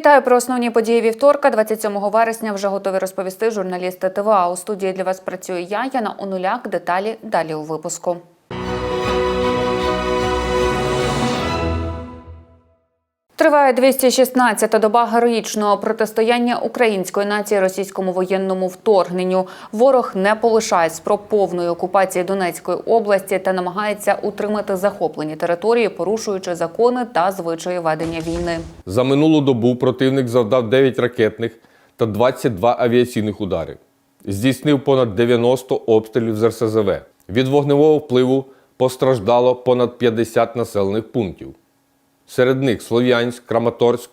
Вітаю про основні події вівторка, 27 вересня. Вже готові розповісти журналісти ТВА. У студії для вас працює я, Яна Онуляк. Деталі далі у випуску. Триває 216-та доба героїчного протистояння української нації російському воєнному вторгненню. Ворог не полишає спроб повної окупації Донецької області та намагається утримати захоплені території, порушуючи закони та звичаї ведення війни. За минулу добу противник завдав 9 ракетних та 22 авіаційних удари. Здійснив понад 90 обстрілів з РСЗВ. Від вогневого впливу постраждало понад 50 населених пунктів. Серед них Слов'янськ, Краматорськ,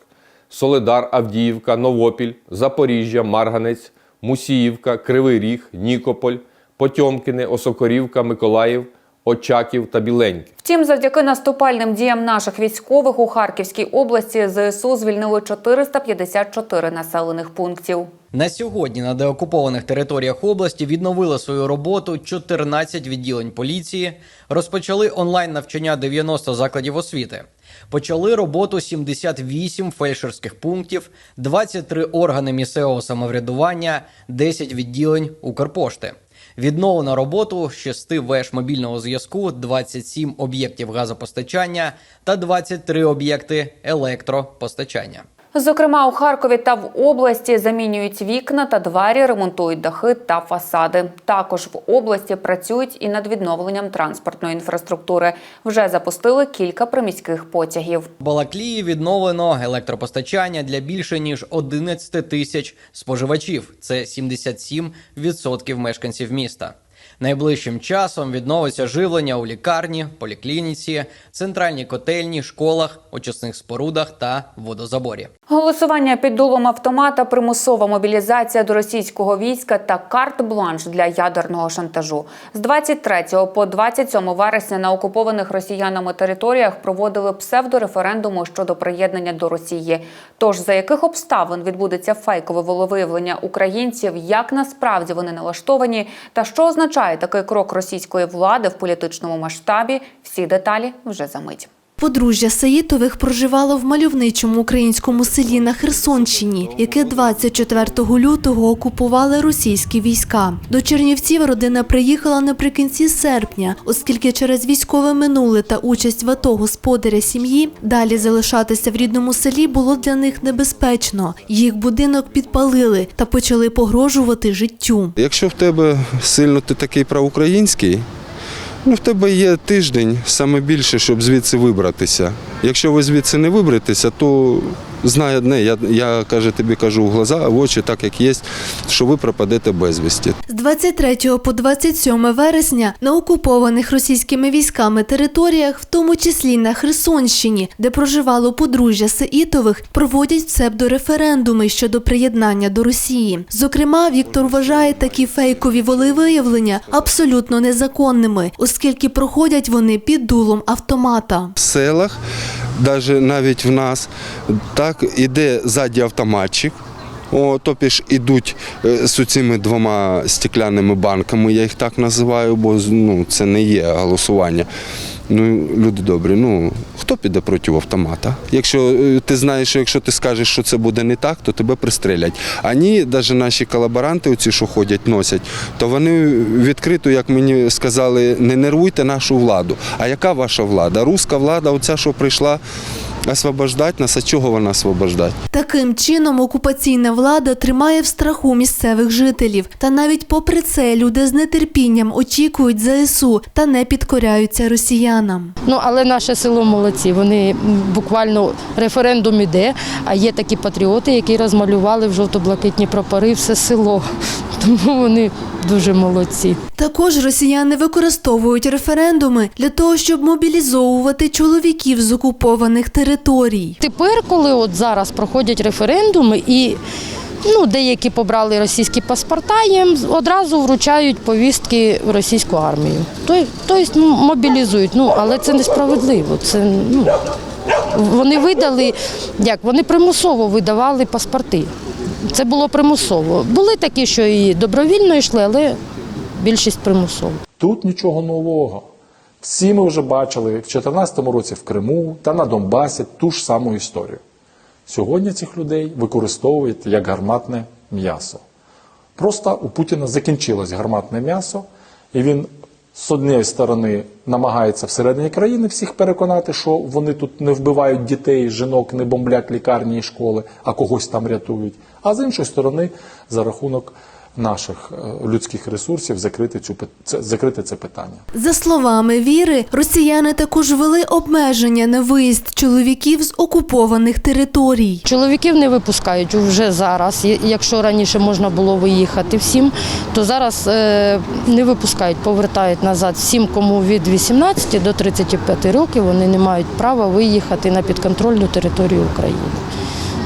Соледар, Авдіївка, Новопіль, Запоріжжя, Марганець, Мусіївка, Кривий Ріг, Нікополь, Потьомкіне, Осокорівка, Миколаїв, Очаків та Біленький. Втім, завдяки наступальним діям наших військових у Харківській області ЗСУ звільнили 454 населених пунктів. На сьогодні на деокупованих територіях області відновили свою роботу 14 відділень поліції, розпочали онлайн навчання 90 закладів освіти, почали роботу 78 фельдшерських пунктів, 23 органи місцевого самоврядування, 10 відділень Укрпошти. Відновлено роботу 6 веж мобільного зв'язку, 27 об'єктів газопостачання та 23 об'єкти електропостачання. Зокрема, у Харкові та в області замінюють вікна та двері, ремонтують дахи та фасади. Також в області працюють і над відновленням транспортної інфраструктури. Вже запустили кілька приміських потягів. В Балаклії відновлено електропостачання для більше ніж 11 тисяч споживачів. Це 77% мешканців міста. Найближчим часом відновиться живлення у лікарні, поліклініці, центральній котельні, школах, очисних спорудах та водозаборі. Голосування під дулом автомата, примусова мобілізація до російського війська та карт-бланш для ядерного шантажу. З 23 по 27 вересня на окупованих росіянами територіях проводили псевдореферендуми щодо приєднання до Росії. Тож за яких обставин відбудеться фейкове волевиявлення українців, як насправді вони налаштовані, та що означає такий крок російської влади в політичному масштабі, всі деталі вже за мить. Подружжя Саїтових проживало в мальовничому українському селі на Херсонщині, яке 24 лютого окупували російські війська. До Чернівців родина приїхала наприкінці серпня, оскільки через військове минуле та участь в АТО господаря сім'ї далі залишатися в рідному селі було для них небезпечно. Їх будинок підпалили та почали погрожувати життю. Якщо в тебе сильно ти такий проукраїнський, ну в тебе є тиждень саме більше, щоб звідси вибратися. Якщо ви звідси не виберетеся, то знай одне, я, я каже, тобі кажу в глаза, в очі, так як є, що ви пропадете безвісті. З 23 по 27 вересня на окупованих російськими військами територіях, в тому числі на Херсонщині, де проживало подружжя Сеїтових, проводять псевдореферендуми щодо приєднання до Росії. Зокрема, Віктор вважає такі фейкові волевиявлення абсолютно незаконними, оскільки проходять вони під дулом автомата. В селах, навіть в нас, так іде ззаді автоматчик. О, ж ідуть е, з цими двома стеклянними банками, я їх так називаю, бо ну, це не є голосування. Ну, люди добрі, ну хто піде проти автомата? Якщо е, ти знаєш, що якщо ти скажеш, що це буде не так, то тебе пристрелять. Ані, навіть наші колаборанти, оці, що ходять, носять, то вони відкрито, як мені сказали, не нервуйте нашу владу. А яка ваша влада? Руська влада, оця, що прийшла освобождати нас, а чого вона освобождати? Таким чином окупаційна влада тримає в страху місцевих жителів. Та навіть попри це люди з нетерпінням очікують ЗСУ та не підкоряються росіянам. Ну але наше село молодці. Вони буквально референдум іде. А є такі патріоти, які розмалювали в жовто-блакитні прапори все село. Тому вони дуже молодці. Також росіяни використовують референдуми для того, щоб мобілізовувати чоловіків з окупованих територій. Тепер, коли от зараз проходять референдуми і ну, деякі побрали російські паспорта, їм одразу вручають повістки в російську армію. Тобто ну, мобілізують. Ну, але це несправедливо. Це, ну, вони видали, як вони примусово видавали паспорти. Це було примусово. Були такі, що і добровільно йшли, але більшість примусово. Тут нічого нового. Всі ми вже бачили в 2014 році в Криму та на Донбасі ту ж саму історію. сьогодні цих людей використовують як гарматне м'ясо. Просто у Путіна закінчилось гарматне м'ясо, і він з однієї сторони намагається всередині країни всіх переконати, що вони тут не вбивають дітей, жінок, не бомблять лікарні і школи, а когось там рятують. А з іншої сторони, за рахунок наших е, людських ресурсів закрити, цю, закрити це питання. За словами Віри, росіяни також ввели обмеження на виїзд чоловіків з окупованих територій. Чоловіків не випускають вже зараз. Якщо раніше можна було виїхати всім, то зараз е, не випускають, повертають назад всім, кому від 18 до 35 років вони не мають права виїхати на підконтрольну територію України.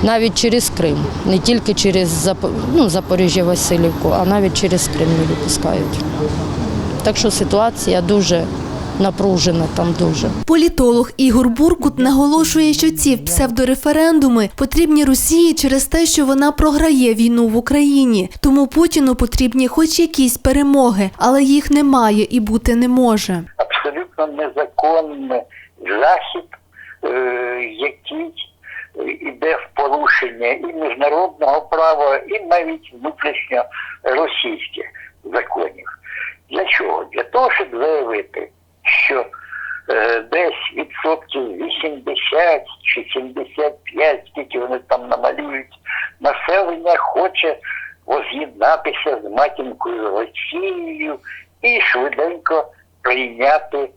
Навіть через Крим, не тільки через ну, Запоріжжя Васильівку, а навіть через Крим не випускають. Так що ситуація дуже напружена там дуже. Політолог Ігор Буркут наголошує, що ці псевдореферендуми потрібні Росії через те, що вона програє війну в Україні. Тому Путіну потрібні хоч якісь перемоги, але їх немає і бути не може. абсолютно незаконний захід, е, який йде в порушення і міжнародного права, і навіть внутрішньо російських законів. Для чого? Для того, щоб заявити, що е, десь відсотків 80 чи 75, скільки вони там намалюють, населення хоче воз'єднатися з матінкою Росією і швиденько прийняти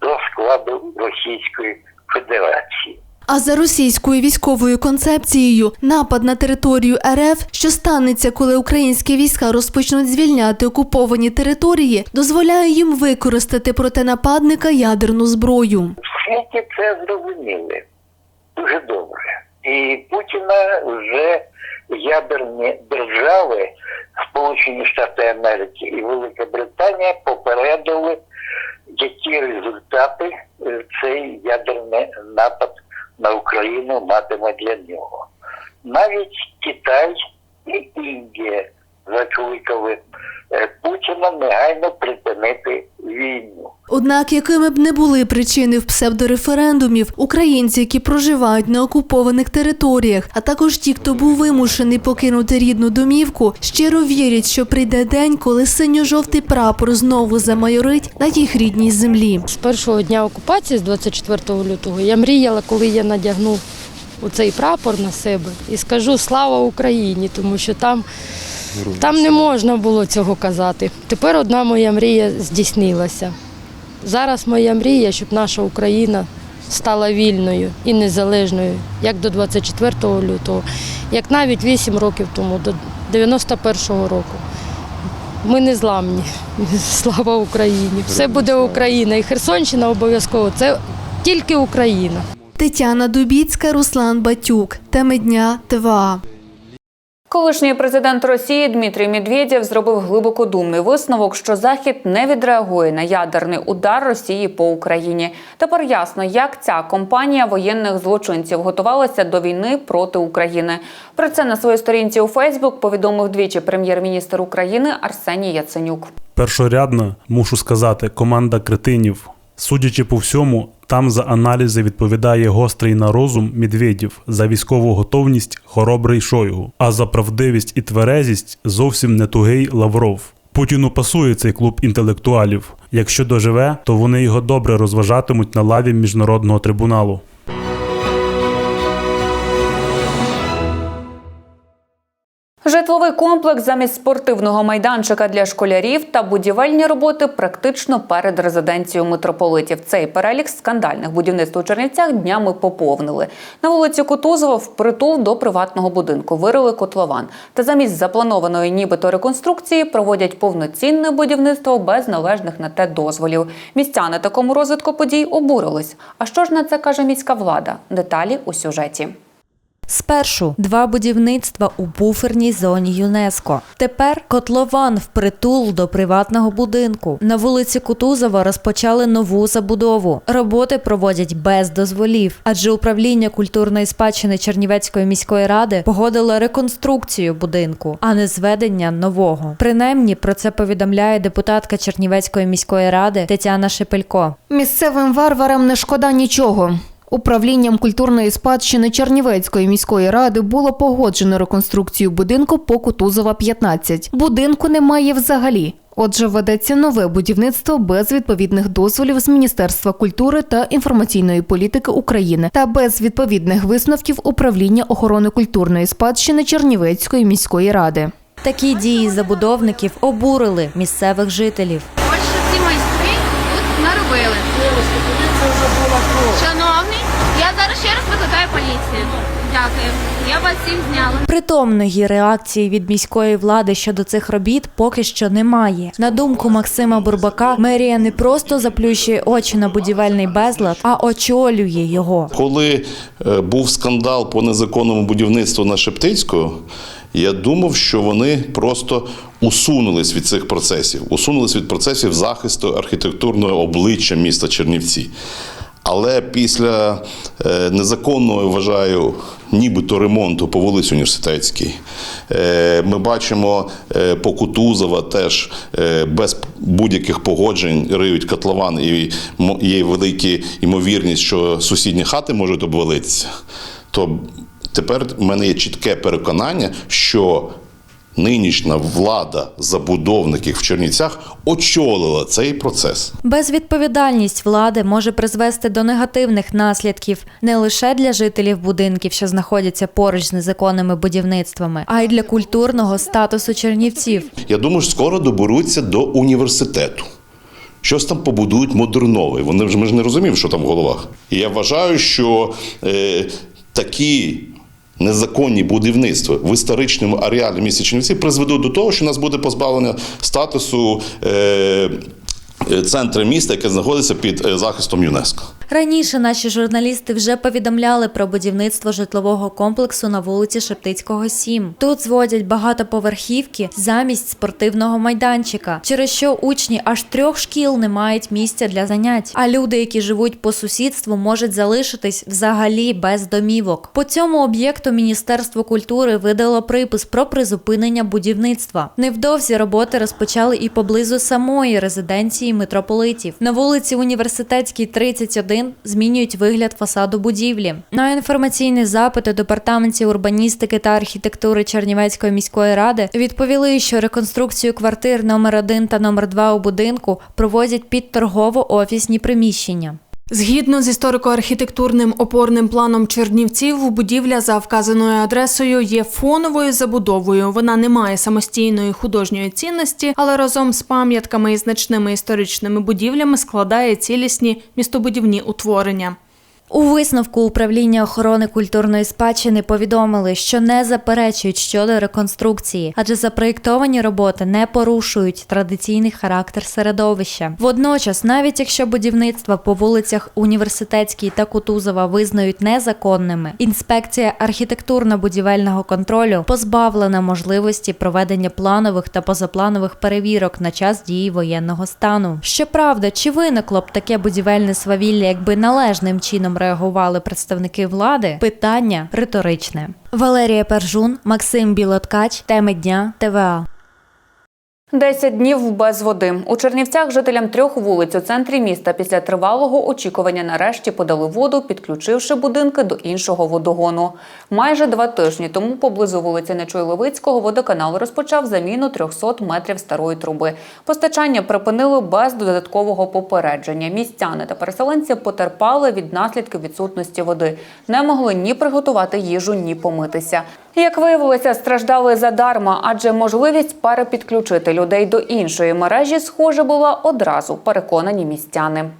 до складу Російської Федерації. А за російською військовою концепцією напад на територію РФ, що станеться, коли українські війська розпочнуть звільняти окуповані території, дозволяє їм використати проти нападника ядерну зброю. В світі це зрозуміли дуже добре. І Путіна вже ядерні держави, Сполучені Штати Америки і Велика Британія попередили, які результати е, цей ядерний напад на Україну матиме для нього. Навіть Китай і Індія закликали е, Путіна негайно припинити війну. Однак, якими б не були причини в псевдореферендумів, українці, які проживають на окупованих територіях, а також ті, хто був вимушений покинути рідну домівку, щиро вірять, що прийде день, коли синьо-жовтий прапор знову замайорить на їх рідній землі. З першого дня окупації, з 24 лютого, я мріяла, коли я надягну цей прапор на себе і скажу слава Україні, тому що там, там не можна було цього казати. Тепер одна моя мрія здійснилася. Зараз моя мрія, щоб наша Україна стала вільною і незалежною, як до 24 лютого, як навіть 8 років тому, до 91-го року. Ми не зламні. Слава Україні! Все буде Україна. І Херсонщина обов'язково. Це тільки Україна. Тетяна Дубіцька, Руслан Батюк. Теми дня ТВА. Колишній президент Росії Дмитрій Медведєв зробив глибокодумний висновок, що Захід не відреагує на ядерний удар Росії по Україні. Тепер ясно, як ця компанія воєнних злочинців готувалася до війни проти України. Про це на своїй сторінці у Фейсбук повідомив двічі прем'єр-міністр України Арсеній Яценюк. Першорядна, мушу сказати, команда кретинів. Судячи по всьому, там за аналізи відповідає гострий на розум Медведєв, за військову готовність хоробрий Шойгу, а за правдивість і тверезість зовсім не тугий Лавров. Путіну пасує цей клуб інтелектуалів. Якщо доживе, то вони його добре розважатимуть на лаві міжнародного трибуналу. Житловий комплекс замість спортивного майданчика для школярів та будівельні роботи практично перед резиденцією митрополитів. Цей перелік скандальних будівництв у Чернівцях днями поповнили. На вулиці Кутузова впритул до приватного будинку вирили котлован. Та замість запланованої нібито реконструкції проводять повноцінне будівництво без належних на те дозволів. Містяни такому розвитку подій обурились. А що ж на це каже міська влада? Деталі у сюжеті. Спершу два будівництва у буферній зоні ЮНЕСКО. Тепер котлован впритул до приватного будинку. На вулиці Кутузова розпочали нову забудову. Роботи проводять без дозволів, адже управління культурної спадщини Чернівецької міської ради погодило реконструкцію будинку, а не зведення нового. Принаймні про це повідомляє депутатка Чернівецької міської ради Тетяна Шепелько. Місцевим варварам не шкода нічого. Управлінням культурної спадщини Чернівецької міської ради було погоджено реконструкцію будинку по Кутузова 15. Будинку немає взагалі. Отже, ведеться нове будівництво без відповідних дозволів з Міністерства культури та інформаційної політики України та без відповідних висновків управління охорони культурної спадщини Чернівецької міської ради. Такі дії забудовників обурили місцевих жителів. Ось що ці майстри тут наробили. Шановний, я зараз ще раз викликаю. Дякую. Я вас всім зняла. Притомної реакції від міської влади щодо цих робіт поки що немає. На думку Максима Бурбака, мерія не просто заплющує очі на будівельний безлад, а очолює його. Коли е, був скандал по незаконному будівництву на Шептицького, я думав, що вони просто усунулись від цих процесів, усунулись від процесів захисту архітектурного обличчя міста Чернівці. Але після е, незаконного, вважаю, нібито ремонту по вулиці Університетській, е, ми бачимо е, по Кутузова теж без будь-яких погоджень риють котлован, і є велика ймовірність, що сусідні хати можуть обвалитися. То тепер в мене є чітке переконання, що нинішня влада забудовників в Чернівцях очолила цей процес. Безвідповідальність влади може призвести до негативних наслідків не лише для жителів будинків, що знаходяться поруч з незаконними будівництвами, а й для культурного статусу чернівців. Я думаю, що скоро доберуться до університету. Щось там побудують модернове. Вони ж ми ж не розуміємо, що там в головах. І я вважаю, що е, такі незаконні будівництва в історичному ареалі міста Чернівці призведуть до того, що нас буде позбавлення статусу е, Центри міста, яке знаходиться під е, захистом ЮНЕСКО. Раніше наші журналісти вже повідомляли про будівництво житлового комплексу на вулиці Шептицького 7. Тут зводять багатоповерхівки замість спортивного майданчика, через що учні аж трьох шкіл не мають місця для занять. А люди, які живуть по сусідству, можуть залишитись взагалі без домівок. По цьому об'єкту Міністерство культури видало припис про призупинення будівництва. Невдовзі роботи розпочали і поблизу самої резиденції митрополитів. На вулиці Університетській 31 змінюють вигляд фасаду будівлі. На інформаційні запити департаментів урбаністики та архітектури Чернівецької міської ради відповіли, що реконструкцію квартир номер 1 та номер 2 у будинку проводять під торгово-офісні приміщення. Згідно з історико-архітектурним опорним планом Чернівців, будівля за вказаною адресою є фоновою забудовою. Вона не має самостійної художньої цінності, але разом з пам'ятками і значними історичними будівлями складає цілісні містобудівні утворення. У висновку управління охорони культурної спадщини повідомили, що не заперечують щодо реконструкції, адже запроєктовані роботи не порушують традиційний характер середовища. Водночас, навіть якщо будівництва по вулицях Університетській та Кутузова визнають незаконними, інспекція архітектурно-будівельного контролю позбавлена можливості проведення планових та позапланових перевірок на час дії воєнного стану. Щоправда, чи виникло б таке будівельне свавілля, якби належним чином реагували представники влади? Питання риторичне. Валерія Пержун, Максим Білоткач, теми дня ТВА. Десять днів без води. У Чернівцях жителям трьох вулиць у центрі міста після тривалого очікування нарешті подали воду, підключивши будинки до іншого водогону. Майже два тижні тому поблизу вулиці Нечуй-Левицького водоканал розпочав заміну 300 метрів старої труби. Постачання припинили без додаткового попередження. Містяни та переселенці потерпали від наслідків відсутності води. Не могли ні приготувати їжу, ні помитися. Як виявилося, страждали задарма, адже можливість перепідключити людей до іншої мережі, схоже, була одразу переконані містяни.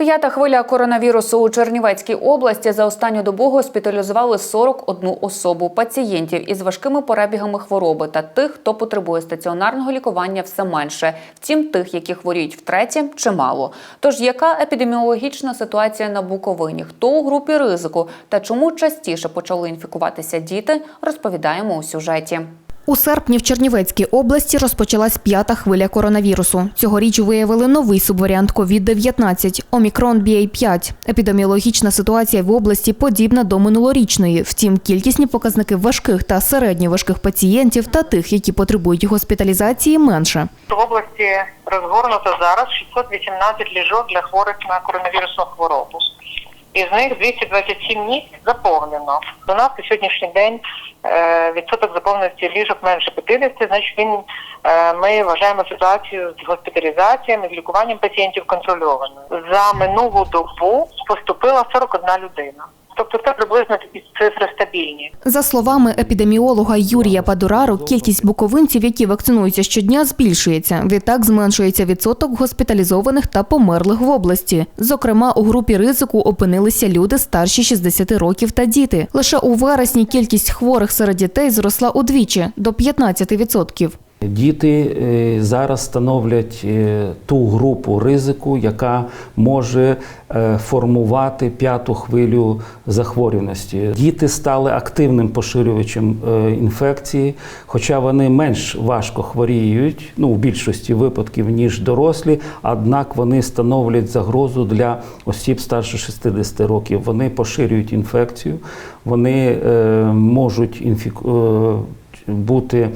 П'ята хвиля коронавірусу у Чернівецькій області за останню добу госпіталізували 41 особу пацієнтів із важкими перебігами хвороби та тих, хто потребує стаціонарного лікування, все менше. Втім, тих, які хворіють втретє, чимало. Тож яка епідеміологічна ситуація на Буковині? Хто у групі ризику та чому частіше почали інфікуватися діти? Розповідаємо у сюжеті. У серпні в Чернівецькій області розпочалась п'ята хвиля коронавірусу. Цьогоріч виявили новий субваріант COVID-19 – Омікрон BA5. Епідеміологічна ситуація в області подібна до минулорічної. Втім, кількісні показники важких та середньоважких пацієнтів та тих, які потребують госпіталізації, менше. В області розгорнуто зараз 618 ліжок для хворих на коронавірусну хворобу. Із них 227 місць заповнено. До нас на сьогоднішній день е, відсоток заповненості ліжок менше 50, значить він, е, ми вважаємо ситуацію з госпіталізаціями, з лікуванням пацієнтів контрольованою. За минулу добу поступила 41 людина. Тобто це приблизно такі цифри стабільні. За словами епідеміолога Юрія Падурару, кількість буковинців, які вакцинуються щодня, збільшується. Відтак зменшується відсоток госпіталізованих та померлих в області. Зокрема, у групі ризику опинилися люди старші 60 років та діти. Лише у вересні кількість хворих серед дітей зросла удвічі до 15%. Діти е, зараз становлять е, ту групу ризику, яка може е, формувати п'яту хвилю захворюваності. Діти стали активним поширювачем інфекції, хоча вони менш важко хворіють, ну в більшості випадків ніж дорослі, однак вони становлять загрозу для осіб старше 60 років. Вони поширюють інфекцію, вони можуть інфік... бути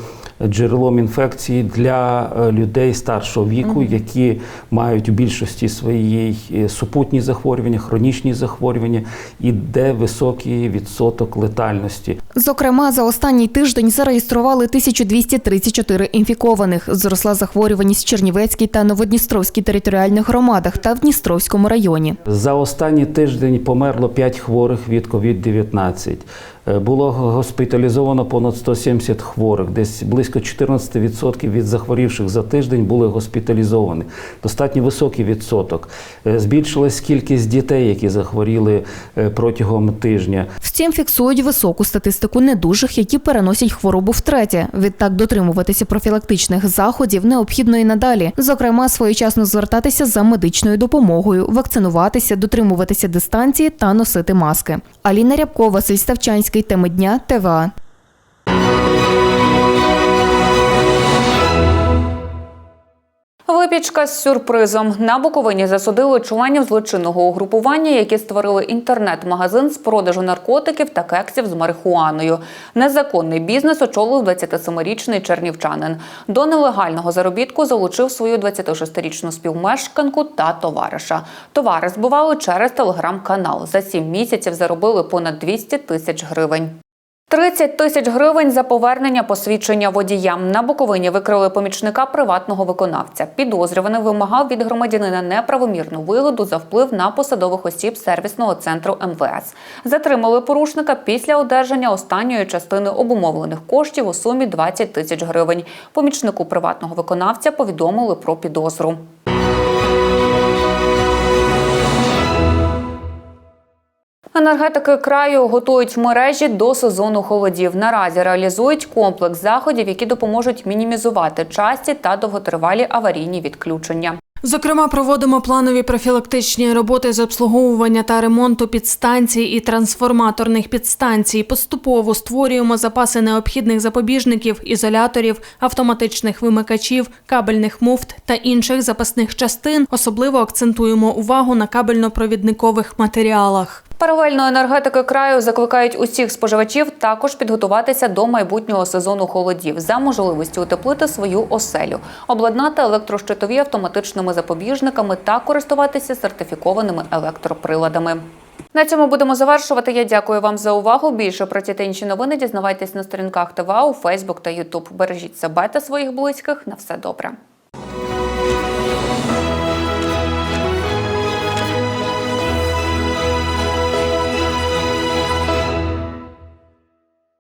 джерелом інфекції для е, людей старшого віку, які мають у більшості своїй е, супутні захворювання, хронічні захворювання і де високий відсоток летальності. Зокрема, за останній тиждень зареєстрували 1234 інфікованих. Зросла захворюваність в Чернівецькій та Новодністровській територіальних громадах та в Дністровському районі. За останній тиждень померло 5 хворих від COVID-19. Е, Було госпіталізовано понад 170 хворих, десь близько 14% від захворівших за тиждень були госпіталізовані. Достатньо високий відсоток. Е, Збільшилась кількість дітей, які захворіли е, протягом тижня. Втім, фіксують високу статистику недужих, які переносять хворобу втретє. Відтак дотримуватися профілактичних заходів необхідно і надалі. Зокрема, своєчасно звертатися за медичною допомогою, вакцинуватися, дотримуватися дистанції та носити маски. Аліна Рябкова, Василь теми дня ТВА. Випічка з сюрпризом на Буковині засудили членів злочинного угрупування, які створили інтернет-магазин з продажу наркотиків та кексів з марихуаною. Незаконний бізнес очолив 27-річний чернівчанин. До нелегального заробітку залучив свою 26-річну співмешканку та товариша. Товари збували через телеграм-канал. За сім місяців заробили понад 200 тисяч гривень. 30 тисяч гривень за повернення посвідчення водіям. На Буковині викрили помічника приватного виконавця. Підозрюваний вимагав від громадянина неправомірну вигоду за вплив на посадових осіб сервісного центру МВС. Затримали порушника після одержання останньої частини обумовлених коштів у сумі 20 тисяч гривень. Помічнику приватного виконавця повідомили про підозру. Енергетики краю готують мережі до сезону холодів. Наразі реалізують комплекс заходів, які допоможуть мінімізувати часті та довготривалі аварійні відключення. Зокрема, проводимо планові профілактичні роботи з обслуговування та ремонту підстанцій і трансформаторних підстанцій. Поступово створюємо запаси необхідних запобіжників, ізоляторів, автоматичних вимикачів, кабельних муфт та інших запасних частин. Особливо акцентуємо увагу на кабельно-провідникових матеріалах. Паралельно енергетики краю закликають усіх споживачів також підготуватися до майбутнього сезону холодів за можливістю утеплити свою оселю, обладнати електрощитові автоматичними запобіжниками та користуватися сертифікованими електроприладами. На цьому будемо завершувати. Я дякую вам за увагу. Більше про ці та інші новини дізнавайтесь на сторінках ТВА у Фейсбук та Ютуб. Бережіть себе та своїх близьких. На все добре.